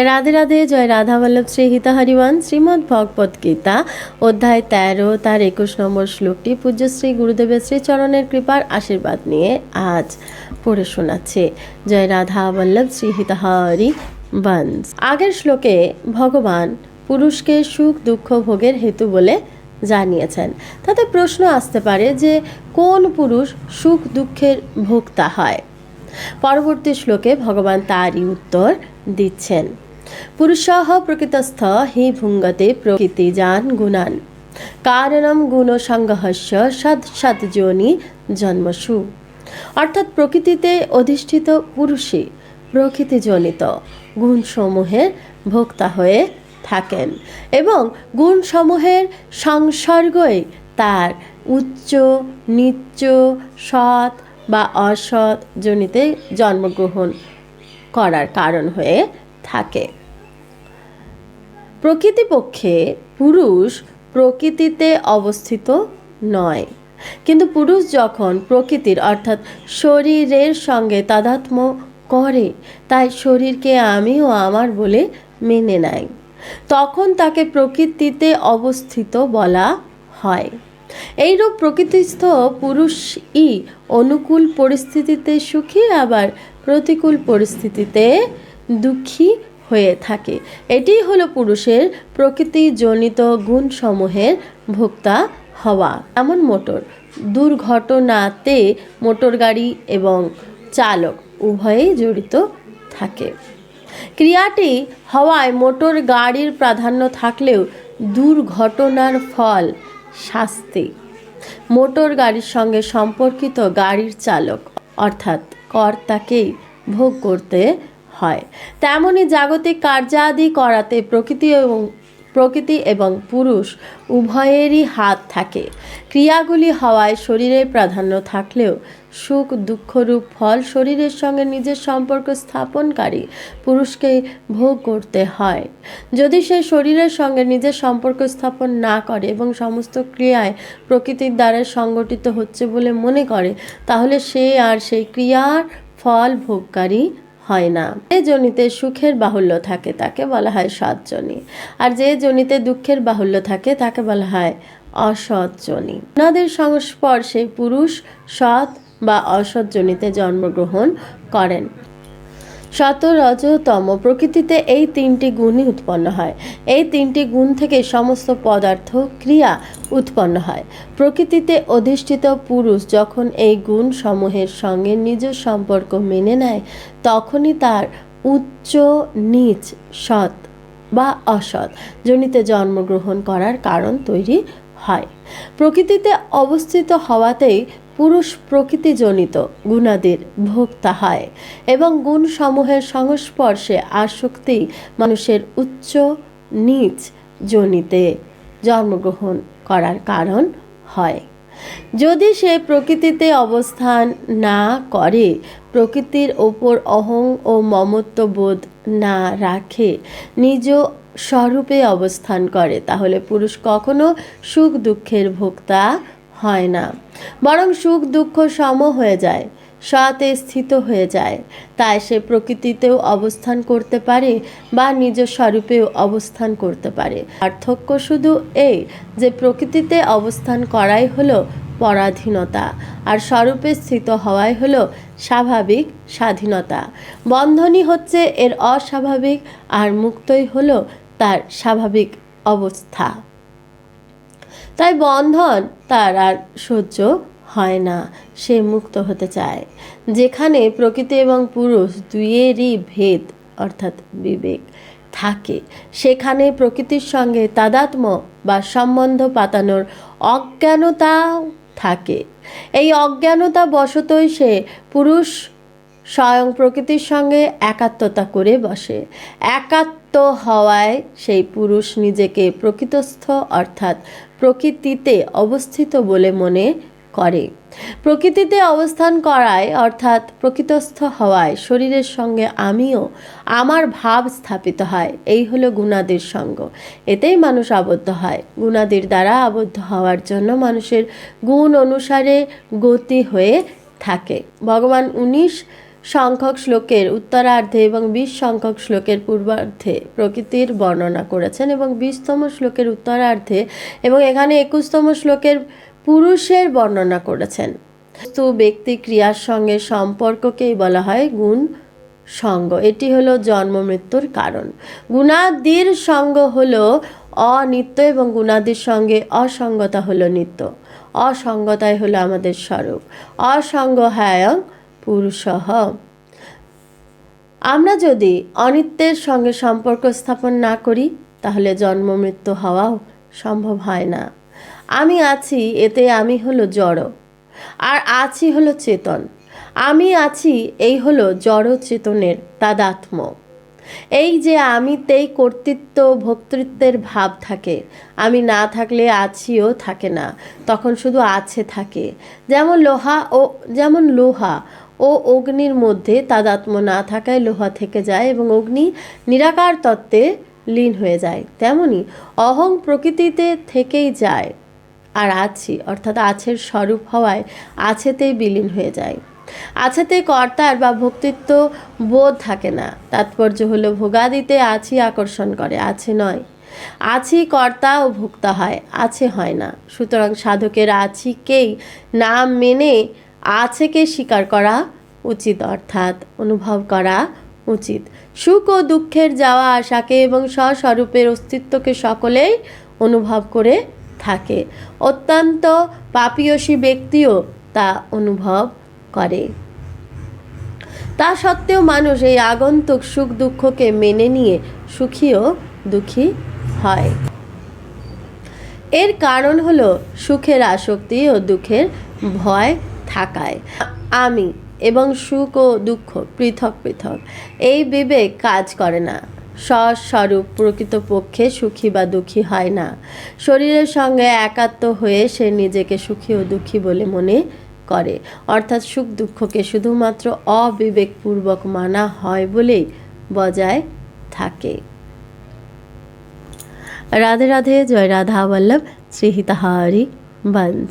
রাধে রাধে, জয় রাধা বল্লভ শ্রী হিতাহরিবান। শ্রীমদ্ ভগবত গীতা, অধ্যায় তেরো, তার একুশ নম্বর শ্লোকটি পূজ্যশ্রী গুরুদেবের শ্রীচরণের কৃপার আশীর্বাদ নিয়ে আজ পড়ে শোনাচ্ছে। জয় রাধা বল্লভ শ্রী হিতাহরি বংশ আগের শ্লোকে ভগবান পুরুষকে সুখ, দুঃখ, ভোগের হেতু বলে জানিয়েছেন। তাতে প্রশ্ন আসতে পারে যে কোন পুরুষ সুখ, দুঃখের ভোক্তা হয়? পরবর্তী শ্লোকে ভগবান তারই উত্তর দিচ্ছেন। পুরুষः প্রকৃতস্থ হি ভুঙ্গতে প্রকৃতি যান গুণান। কারণম গুণসংগহস্য সদ সদযোনি জন্মসু। অর্থাৎ প্রকৃতিতে অধিষ্ঠিত পুরুষই প্রকৃতিজনিত গুণসমূহের ভোক্তা হয়ে থাকেন এবং গুণসমূহের সংসর্গই তার উচ্চ, নিচ্চ, সৎ বা অসৎজনিতে জন্মগ্রহণ করার কারণ হয়ে থাকে। প্রকৃতিপক্ষে পুরুষ প্রকৃতিতে অবস্থিত নয়। কিন্তু পুরুষ যখন প্রকৃতির অর্থাৎ শরীরের সঙ্গে তাদাত্ম্য করে, তাই শরীরকে আমি ও আমার বলে মেনে নেয় তখন তাকে প্রকৃতিতে অবস্থিত বলা হয়। এইরূপ প্রকৃতিস্থ পুরুষই অনুকূল পরিস্থিতিতে সুখী, আবার প্রতিকূল পরিস্থিতিতে দুঃখী হয়ে থাকে। এটি হলো পুরুষের প্রকৃতিজনিত গুণসমূহের ভোক্তা হওয়া। এমন মোটর, দুর্ঘটনাতে মোটর গাড়ি এবং চালক উভয়েই জড়িত থাকে। ক্রিয়াটি হওয়ায় মোটর গাড়ির প্রাধান্য থাকলেও দুর্ঘটনার ফল শাস্তি। মোটর গাড়ির সঙ্গে সম্পর্কিত গাড়ির চালক, অর্থাৎ কর্তাকেই ভোগ করতে হয়। তেমনি জাগতিক কার্যাদি করাতে প্রকৃতি এবং প্রকৃতি এবং পুরুষ উভয়েরই হাত থাকে। ক্রিয়াগুলি হওয়ায় শরীরের প্রাধান্য থাকলেও সুখ দুঃখরূপ ফল শরীরের সঙ্গে নিজের সম্পর্ক স্থাপনকারী পুরুষকেই ভোগ করতে হয়। যদি সে শরীরের সঙ্গে নিজের সম্পর্ক স্থাপন না করে এবং সমস্ত ক্রিয়ায় প্রকৃতির দ্বারা সংগঠিত হচ্ছে বলে মনে করে, তাহলে সে আর সেই ক্রিয়ার ফল ভোগকারী হয় না। যে জনিতে সুখের বাহুল্য থাকে, তাকে বলা হয় সৎজনী আর যে জনিতে দুঃখের বাহুল্য থাকে, তাকে বলা হয় অসৎজনী নদের সংস্পর্শে পুরুষ সৎ বা অসৎ জনিতে জন্মগ্রহণ করেন। শত রজতম প্রকৃতিতে এই তিনটি গুণই উৎপন্ন হয়। এই তিনটি গুণ থেকে সমস্ত পদার্থ ক্রিয়া উৎপন্ন হয়। প্রকৃতিতে অধিষ্ঠিত পুরুষ যখন এই গুণ সমূহের সঙ্গে নিজ সম্পর্ক মেনে নেয়, তখনই তার উচ্চ নিচ সৎ বা অসৎ জনিতে জন্মগ্রহণ করার কারণ তৈরি হয়। প্রকৃতিতে অবস্থিত হওয়াতেই পুরুষ প্রকৃতিজনিত গুণাদের ভোক্তা হয় এবং গুণসমূহের সংস্পর্শে আসক্তি মানুষের উচ্চ নিচ জনিতে জন্মগ্রহণ করার কারণ হয়। যদি সে প্রকৃতিতে অবস্থান না করে, প্রকৃতির ওপর অহং ও মমত্ববোধ না রাখে, নিজ স্বরূপে অবস্থান করে, তাহলে পুরুষ কখনো সুখ দুঃখের ভোক্তা হয় না। বরং সুখ দুঃখ সম হয়ে যায় সতে স্থিত হয়ে যায়। তাই সে প্রকৃতিতেও অবস্থান করতে পারে বা নিজ স্বরূপেও অবস্থান করতে পারে। পার্থক্য শুধু এই যে প্রকৃতিতে অবস্থান করাই হলো পরাধীনতা, আর স্বরূপে স্থিত হওয়াই হলো স্বাভাবিক স্বাধীনতা। বন্ধনই হচ্ছে এর অস্বাভাবিক, আর মুক্তই হলো তার স্বাভাবিক অবস্থা। তাই বন্ধন তার আর সহ্য হয় না, সে মুক্ত হতে চায়। যেখানে প্রকৃতি এবং পুরুষ দুইয়েরই ভেদ অর্থাৎ বিবেক থাকে, সেখানে প্রকৃতির সঙ্গে তাদাত্ম বা সম্বন্ধ পাতানোর অজ্ঞানতাও থাকে। এই অজ্ঞানতা বশতই সে পুরুষ স্বয়ং প্রকৃতির সঙ্গে একাত্মতা করে বসে। একাত্ম হওয়ায় সেই পুরুষ নিজেকে প্রকৃতস্থ, অর্থাৎ প্রকৃতিতে অবস্থিত বলে মনে করে। প্রকৃতিতে অবস্থান করায়, অর্থাৎ প্রকৃতস্থ হওয়ায় শরীরের সঙ্গে আমিও আমার ভাব স্থাপিত হয়। এই হলো গুণাদির সঙ্গ। এতেই মানুষ আবদ্ধ হয়। গুণাদির দ্বারা আবদ্ধ হওয়ার জন্য মানুষের গুণ অনুসারে গতি হয়ে থাকে। ভগবান উনিশ সংখ্যক শ্লোকের উত্তরার্ধে এবং বিশ সংখ্যক শ্লোকের পূর্বার্ধে প্রকৃতির বর্ণনা করেছেন এবং বিশতম শ্লোকের উত্তরার্ধে এবং এখানে একুশতম শ্লোকের পুরুষের বর্ণনা করেছেন। বস্তু, ব্যক্তি, ক্রিয়ার সঙ্গে সম্পর্ককেই বলা হয় গুণ সঙ্গ। এটি হলো জন্ম, মৃত্যুর কারণ। গুণাদির সঙ্গ হলো অনিত্য এবং গুণাদির সঙ্গে অসঙ্গতা হলো নিত্য। অসঙ্গতাই হলো আমাদের স্বরূপ। অসঙ্গ হ্যায়ং পুরুষহ আমরা যদি অনিত্যের সঙ্গে সম্পর্ক স্থাপন না করি, তাহলে জন্ম মৃত্যু হওয়াও সম্ভব হয় না। আমি আছি, এতে আমি হলো জড়। আর আছি হলো চেতন। আমি আছি, এই হলো জড় চেতনের তাদাত্ম। এই যে আমিতেই কর্তৃত্ব, ভোক্তৃত্বের ভাব থাকে। আমি না থাকলে আছিও থাকে না। তখন শুধু আছে থাকে। যেমন লোহা ও, যেমন লোহা ও অগ্নির মধ্যে তাদাত্ম না থাকায় লোহা থেকে যায় এবং অগ্নি নিরাকার তত্ত্বে লীন হয়ে যায়। তেমনি অহং প্রকৃতিতে থেকেই যায় আর আছি, অর্থাৎ আছের স্বরূপ হওয়ায় আছেতেই বিলীন হয়ে যায়। আছেতে কর্তার বা ভক্তিত্ব বোধ থাকে না। তাৎপর্য হলো ভোগাদিতে আছি আকর্ষণ করে, আছে নয়। আছি কর্তা ও ভোক্তা হয়, আছে হয় না। সুতরাং সাধকের আছিকেই না মেনে আছেকে স্বীকার করা? উচিত, অর্থাৎ অনুভব করা উচিত। সুখ ও দুঃখের যাওয়া আসাকে এবং স্বস্বরূপের অস্তিত্বকে সকলেই অনুভব করে থাকে। অত্যন্ত পাপীয়সী ব্যক্তিও তা অনুভব করে। তা সত্ত্বেও মানুষ এই আগন্তুক সুখ দুঃখকে মেনে নিয়ে সুখী ও দুঃখী হয়। এর কারণ হলো সুখের আসক্তি ও দুঃখের ভয় থাকায়। আমি এবং সুখ ও দুঃখ পৃথক পৃথক। এই বিবেক কাজ করে না। স্বস্বরূপ প্রকৃতপক্ষে সুখী বা দুঃখী হয় না। শরীরের সঙ্গে একাত্ম হয়ে সে নিজেকে সুখী ও দুঃখী বলে মনে করে। অর্থাৎ সুখ দুঃখকে শুধুমাত্র অবিবেকপূর্বক মানা হয় বলেই বজায় থাকে। রাধে রাধে। জয় রাধা বল্লভ। শ্রী হিতাহারি বংশ